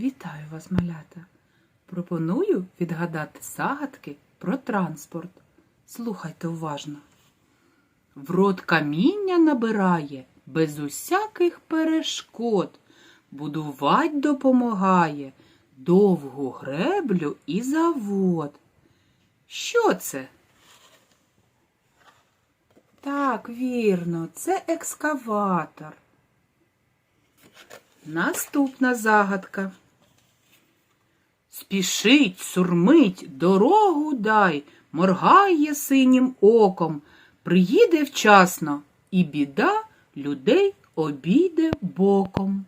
Вітаю вас, малята! Пропоную відгадати загадки про транспорт. Слухайте уважно. В рот каміння набирає без усяких перешкод, будувать допомагає довгу греблю і завод. Що це? Так, вірно, це екскаватор. Наступна загадка. Спішить, сурмить, дорогу дай, моргає синім оком, приїде вчасно, і біда людей обійде боком.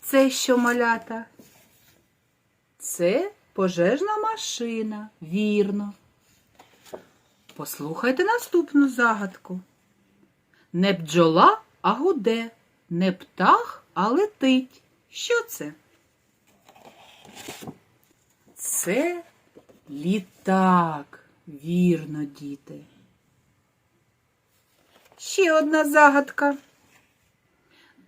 Це що малята? Це пожежна машина, вірно. Послухайте наступну загадку. Не бджола, а гуде, не птах, а летить. Що це? Це літак, вірно, діти. Ще одна загадка.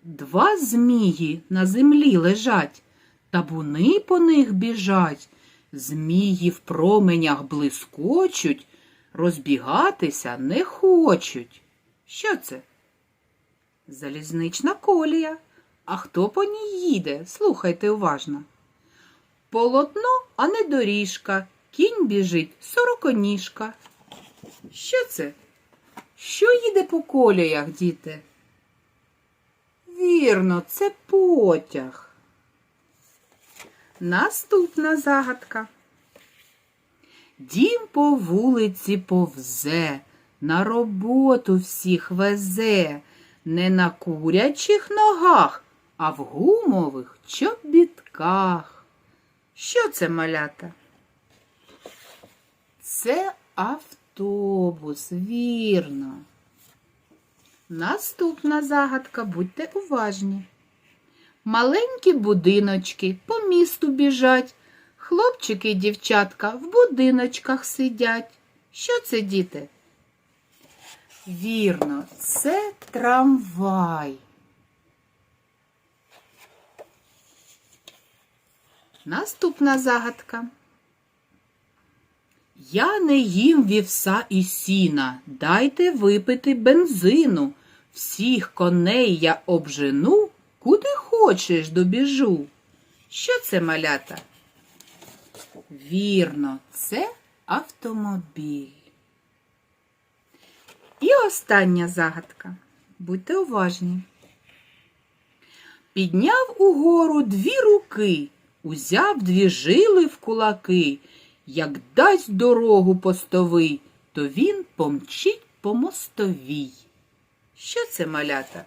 Два змії на землі лежать, табуни по них біжать, змії в променях блискочуть, розбігатися не хочуть. Що це? Залізнична колія. А хто по ній їде? Слухайте уважно. Полотно, а не доріжка, кінь біжить, сороконіжка. Що це? Що їде по коліях, діти? Вірно, це потяг. Наступна загадка. Дім по вулиці повзе, на роботу всіх везе, не на курячих ногах, а в гумових чобітках. Що це малята? Це автобус, вірно. Наступна загадка, будьте уважні. Маленькі будиночки по місту біжать, хлопчики і дівчатка в будиночках сидять. Що це, діти? Вірно, це трамвай. Наступна загадка. Я не їм вівса і сіна, дайте випити бензину. Всіх коней я обжену, куди хочеш добіжу. Що це малята? Вірно, це автомобіль. І остання загадка. Будьте уважні. Підняв угору дві руки, узяв дві жили в кулаки. Як дасть дорогу постовий, то він помчить по мостовій. Що це малята?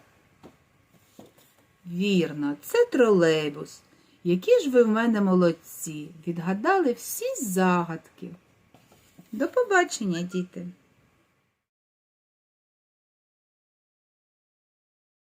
Вірно, це тролейбус. Які ж ви в мене молодці, відгадали всі загадки. До побачення, діти!